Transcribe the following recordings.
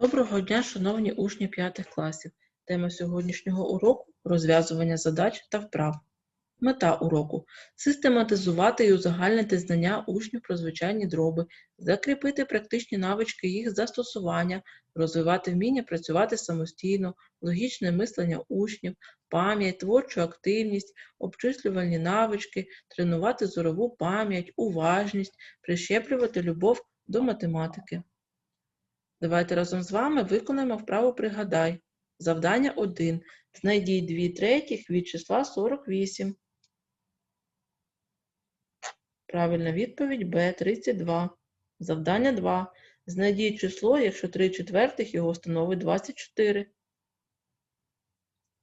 Доброго дня, шановні учні 5 класів. Тема сьогоднішнього уроку розв'язування задач та вправ. Мета уроку систематизувати і узагальнити знання учнів про звичайні дроби, закріпити практичні навички їх застосування, розвивати вміння працювати самостійно, логічне мислення учнів, пам'ять, творчу активність, обчислювальні навички, тренувати зорову пам'ять, уважність, прищеплювати любов до математики. Давайте разом з вами виконаємо вправу «Пригадай». Завдання 1. Знайдіть 2 третіх від числа 48. Правильна відповідь Б. 32. Завдання 2. Знайдіть число, якщо 3 четвертих його становить 24.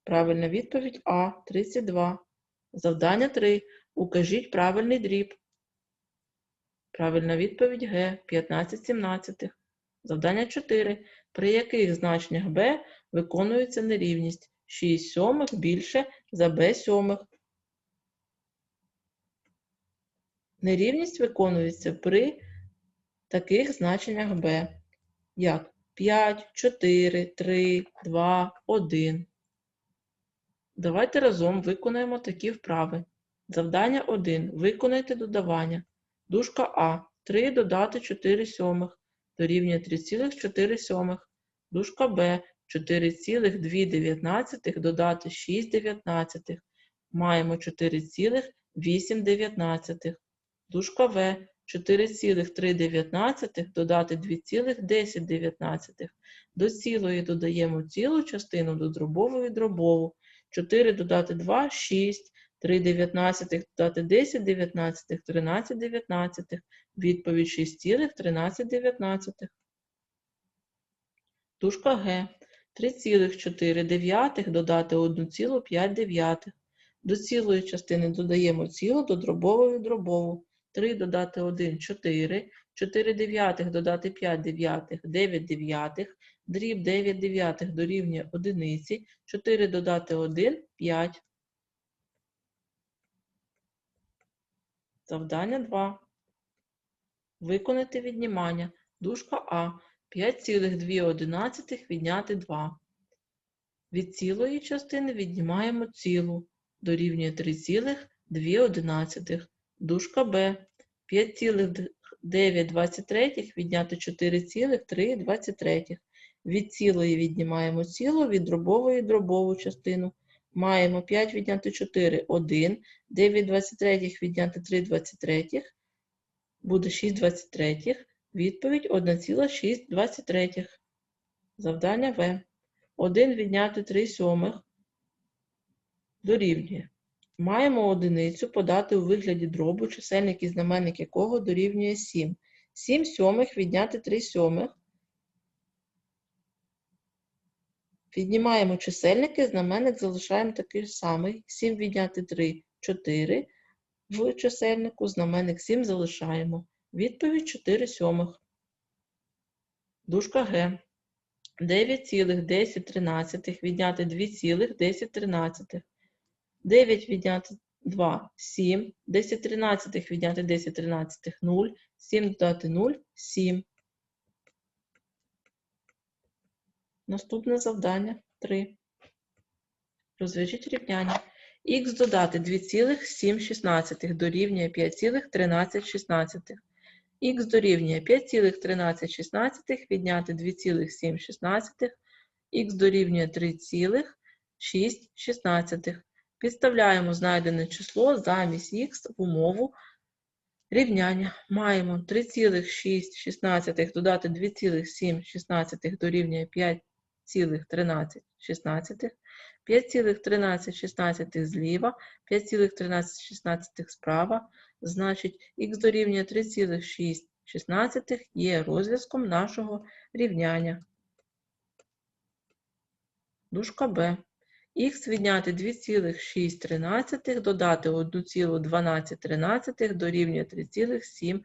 Правильна відповідь А. 32. Завдання 3. Укажіть правильний дріб. Правильна відповідь Г. 15 сімнадцятих. Завдання 4. При яких значеннях b виконується нерівність 6 сьомих більше за b сьомих. Нерівність виконується при таких значеннях b, як 5, 4, 3, 2, 1. Давайте разом виконаємо такі вправи. Завдання 1. Виконайте додавання. Дужка А. 3 додати 4 сьомих дорівнює 3,4. Дужка Б 4,2 додати 6 дев'ятнадцятих. Маємо 4,8. Дужка В 4,3 додати 2,10. До цілої додаємо цілу частину до дробової дробову. 4 додати 2 – 6. 3 дев'ятнадцятих додати 10 дев'ятнадцятих, 13 дев'ятнадцятих. Відповідь 6,13. Дужка Г. 3,4 додати 1,5. До цілої частини додаємо цілу до дробової дробову. 3 додати 1 – 4. 4 дев'ятих додати 5 дев'ятих – 9 дев'ятих. Дріб 9 дев'ятих дорівнює одиниці. 4 додати 1 – 5. Завдання 2. Виконати віднімання. Дужка А. 5,2 відняти 2. Від цілої частини віднімаємо цілу. Дорівнює 3,2. Дужка Б. 5,9 відняти 4,3. Від цілої віднімаємо цілу, від дробової дробову частину. Маємо 5 відняти 4 – 1, 9 23 відняти 3 23, буде 6 23, відповідь 1,6 Завдання В. 1 відняти 3 сьомих дорівнює. Маємо одиницю подати у вигляді дробу, чисельник і знаменник якого дорівнює 7. 7 сьомих відняти 3 сьомих. Віднімаємо чисельники, знаменник залишаємо такий самий. 7 відняти 3 – 4. В чисельнику знаменник 7 залишаємо. Відповідь 4 сьомих. Дужка Г. 9,10 відняти 2,10. 9 відняти 2 – 7. 10 тринадцятих відняти 10 тринадцятих – 0. 7 додати 0 – 7. Наступне завдання 3. Розв'яжіть рівняння. Х додати 2,7 дорівнює 5,13. Х дорівнює 5,13 відняти 2,7. Х дорівнює 3,6. Підставляємо знайдене число замість х в умову рівняння. Маємо 3,6 додати 2,7 дорівнює 5. 5,13 5,13 зліва, 5,13 справа, значить х дорівнює 3,6 є розв'язком нашого рівняння. Дужка Б. Х відняти 2,6 додати 1,12 дорівнює 3,7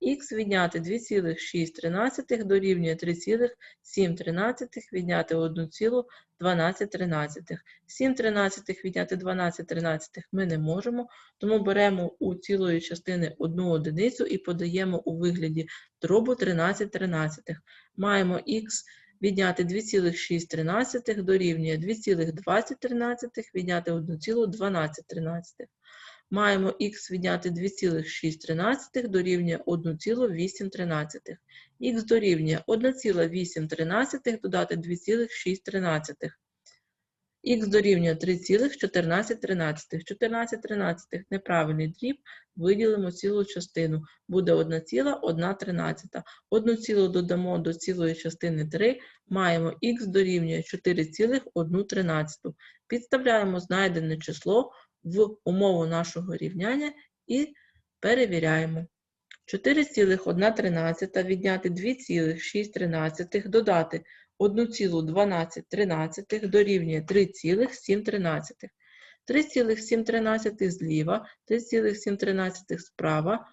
Х відняти 2,6 дорівнює 3,7 відняти 1,12. 7 тринадцятих відняти 12 тринадцятих ми не можемо, тому беремо у цілої частини одну одиницю і подаємо у вигляді дробу 13 тринадцятих. Маємо х відняти 2,6 дорівнює 2,20 відняти 1,12. Маємо х відняти 2,6 дорівнює 1,8. Х дорівнює 1,8 додати 2,6. Х дорівнює 3,14. 14 тринадцятих неправильний дріб, виділимо цілу частину. Буде 1,1. Одну цілу додамо до цілої частини 3, маємо х дорівнює 4,1. Підставляємо знайдене число в умову нашого рівняння і перевіряємо. 4,1 відняти 2,6 додати 1,12 дорівнює 3,7. 3,7 зліва, 3,7 справа.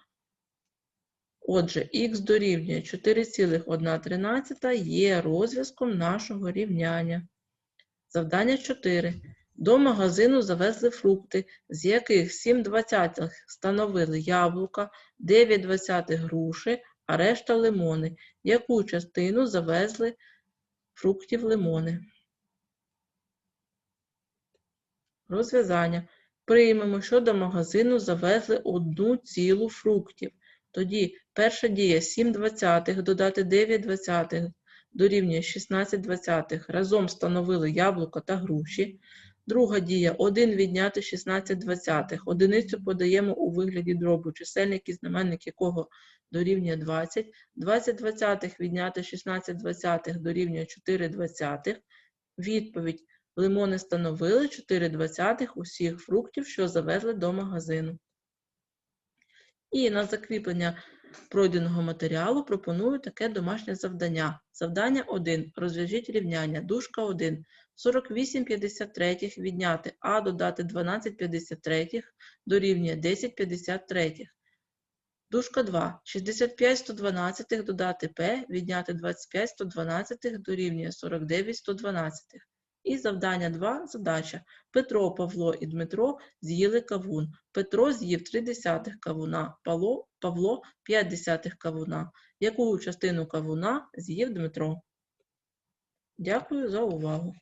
Отже, х дорівнює 4,1 є розв'язком нашого рівняння. Завдання 4. До магазину завезли фрукти, з яких 7 двадцятих становили яблука, 9 двадцятих груші, а решта лимони. Яку частину завезли фруктів лимони? Розв'язання. Приймемо, що до магазину завезли одну цілу фруктів. Тоді перша дія 7 двадцятих додати 9 двадцятих дорівнює 16 двадцятих. Разом становили яблука та груші. Друга дія 1 відняти 16 двадцятих. Одиницю подаємо у вигляді дробу, чисельник і знаменник якого дорівнює 20. 20 двадцятих відняти 16 двадцятих дорівнює 4 двадцятих. Відповідь. Лимони становили 4 двадцятих усіх фруктів, що завезли до магазину. І на закріплення пройденого матеріалу пропоную таке домашнє завдання. Завдання 1. Розв'яжіть рівняння. Дужка 1. 48 53 відняти А додати 12 53 дорівнює 10 53. Дужка 2. 65 112 додати П відняти 25 112 дорівнює 49 112. І завдання 2. Задача. Петро, Павло і Дмитро з'їли кавун. Петро з'їв 3 десятих кавуна, Павло, Павло 5 десятих кавуна. Яку частину кавуна з'їв Дмитро? Дякую за увагу.